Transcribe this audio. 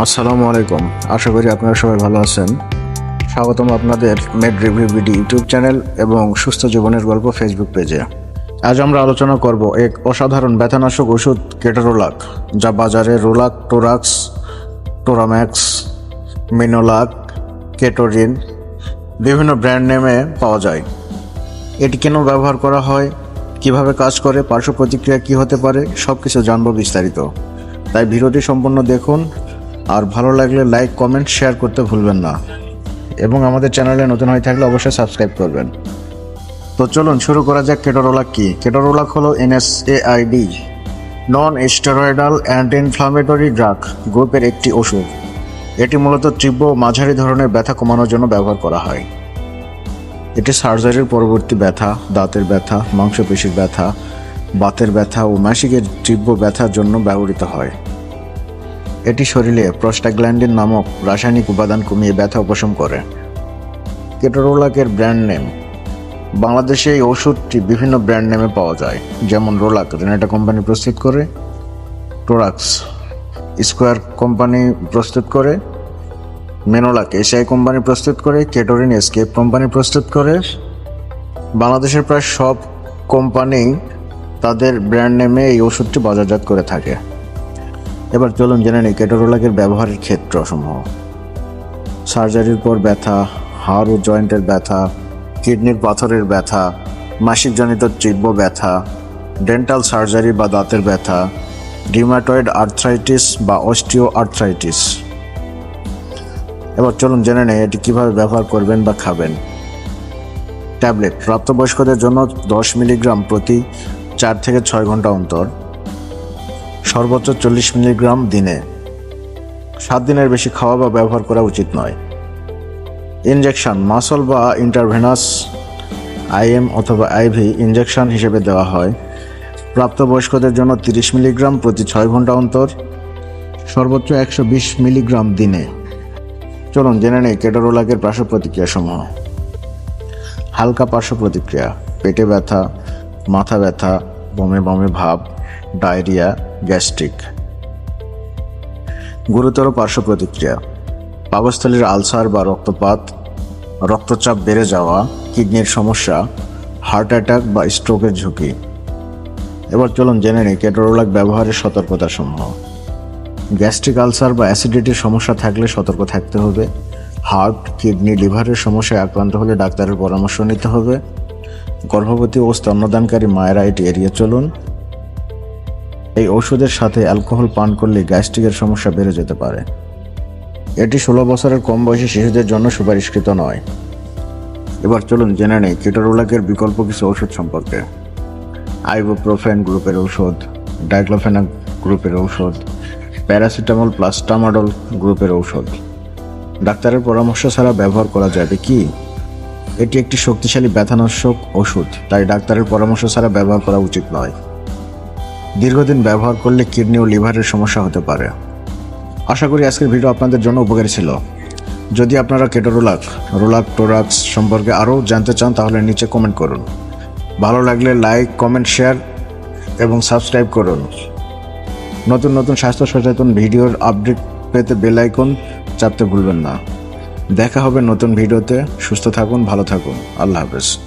আসসালামু আলাইকুম। আশা করি আপনারা সবাই ভালো আছেন। স্বাগতম আপনাদের med review BD YouTube channel এবং সুস্থ জীবনের গল্প ফেসবুক পেজে। আজ আমরা আলোচনা করব এক অসাধারণ ব্যথানাশক ওষুধ কেটারোলাক, যা বাজারে রোলাক, টোরাক্স, টোরাম্যাক্স, মিনোলাক, কেটোরিন বিভিন্ন ব্র্যান্ড নেমে পাওয়া যায়। এটি কেন ব্যবহার করা হয়, কীভাবে কাজ করে, পার্শ্ব প্রতিক্রিয়া কী হতে পারে সব কিছু জানব বিস্তারিত। তাই ভিডিওটি সম্পূর্ণ দেখুন আর ভালো লাগলে লাইক কমেন্ট শেয়ার করতে ভুলবেন না। এবং আমাদের চ্যানেলে নতুন হয়ে থাকলে অবশ্যই সাবস্ক্রাইব করবেন। তো চলুন শুরু করা যাক কেটোরোলাক কি। কেটোরোলাক হলো NSAID non steroidal anti inflammatory drug গ্রুপের একটি ওষুধ। এটি মূলত তীব্র মাঝারি ধরনের ব্যথা কমানোর জন্য ব্যবহার করা হয়। এটি সার্জারির পরবর্তী ব্যথা, দাঁতের ব্যথা, মাংসপেশির ব্যথা, বাতের ব্যথা ও মাসিকের তীব্র ব্যথার জন্য ব্যবহৃত হয়। এটি শরীরে প্রস্টাগ্ল্যান্ডিন নামক রাসায়নিক উপাদান কমিয়ে ব্যথা উপশম করে। কেটোরোলাকের ব্র্যান্ড নেম। বাংলাদেশে এই ওষুধটি বিভিন্ন ব্র্যান্ড নেমে পাওয়া যায়, যেমন রোলাক, রেনেটা কোম্পানি প্রস্তুত করে, টোরাক্স স্কোয়ার কোম্পানি প্রস্তুত করে, মেনোলাক এশিয়াই কোম্পানি প্রস্তুত করে, কেটোরিন এসকেপ কোম্পানি প্রস্তুত করে। বাংলাদেশের প্রায় সব কোম্পানি তাদের ব্র্যান্ড নেমে এই ওষুধটি বাজারজাত করে থাকে। এবার চলুন জেনে নিই কেটোরোলাকের ব্যবহারের ক্ষেত্র সমূহ সার্জারির পর ব্যথা, হাড় ও জয়েন্টের ব্যথা, কিডনির পাথরের ব্যথা, মাসিকজনিত তীব্র ব্যথা, ডেন্টাল সার্জারি বা দাঁতের ব্যথা রিমাটয়েড আর্থ্রাইটিস বা অস্টিও আর্থ্রাইটিস এবার চলুন জেনে নেই এটি কীভাবে ব্যবহার করবেন বা খাবেন। ট্যাবলেট প্রাপ্তবয়স্কদের জন্য দশ মিলিগ্রাম প্রতি চার থেকে ছয় ঘণ্টা অন্তর। সর্বোচ্চ চল্লিশ মিলিগ্রাম দিনে। সাত দিনের বেশি খাওয়া বা ব্যবহার করা উচিত নয়। ইনজেকশন, মাসল বা ইন্টারভেনাস আইএম অথবা আইভি ইনজেকশন হিসেবে দেওয়া হয়। প্রাপ্তবয়স্কদের জন্য তিরিশ মিলিগ্রাম প্রতি ছয় ঘণ্টা অন্তর, সর্বোচ্চ একশো বিশ মিলিগ্রাম দিনে। চলুন জেনে নেই কেটোরোলাকের পার্শ্ব প্রতিক্রিয়া সমূহ হালকা পার্শ্ব প্রতিক্রিয়া পেটে ব্যথা, মাথা ব্যথা, বমে বমে ভাব, ডায়রিয়া গ্যাস্ট্রিক। গুরুতর পার্শ্ব প্রতিক্রিয়া। পাকস্থলীর আলসার বা রক্তপাত, রক্তচাপ বেড়ে যাওয়া, কিডনির সমস্যা, হার্ট অ্যাটাক বা স্ট্রোকের ঝুঁকি। এবার চলুন জেনে নিই কেটোরোলাক ব্যবহারের সতর্কতা সমূহ গ্যাস্ট্রিক আলসার বা অ্যাসিডিটির সমস্যা থাকলে সতর্ক থাকতে হবে। হার্ট, কিডনি, লিভারের সমস্যায় আক্রান্ত হলে ডাক্তারের পরামর্শ নিতে হবে। গর্ভবতী ও স্তন্যদানকারী মায়েরা এটি এড়িয়ে চলুন। এই ওষুধের সাথে অ্যালকোহল পান করলে গ্যাস্ট্রিকের সমস্যা বেড়ে যেতে পারে। এটি ষোলো বছরের কম বয়সী শিশুদের জন্য সুপারিশকৃত নয়। এবার চলুন জেনে নেই কিটোরোলাকের বিকল্প কিছু ওষুধ সম্পর্কে। আইবোপ্রোফেন গ্রুপের ঔষধ, ডাইক্লোফেনাক গ্রুপের ঔষধ, প্যারাসিটামল প্লাস টামাডল গ্রুপের ঔষধ। ডাক্তারের পরামর্শ ছাড়া ব্যবহার করা যাবে কি? এটি একটি শক্তিশালী ব্যথানাশক ওষুধ তাই ডাক্তারের পরামর্শ ছাড়া ব্যবহার করা উচিত নয়। দীর্ঘদিন ব্যবহার করলে কিডনি ও লিভারের সমস্যা হতে পারে। আশা করি আজকের ভিডিও আপনাদের জন্য উপকারী ছিল। যদি আপনারা কেটোরোলাক রোলাক টোরাক্স সম্পর্কে আরও জানতে চান, তাহলে নিচে কমেন্ট করুন। ভালো লাগলে লাইক কমেন্ট শেয়ার এবং সাবস্ক্রাইব করুন। নতুন নতুন স্বাস্থ্য সচেতন ভিডিওর আপডেট পেতে বেল আইকন চাপতে ভুলবেন না। দেখা হবে নতুন ভিডিওতে। সুস্থ থাকুন, ভালো থাকুন। আল্লাহ হাফেজ।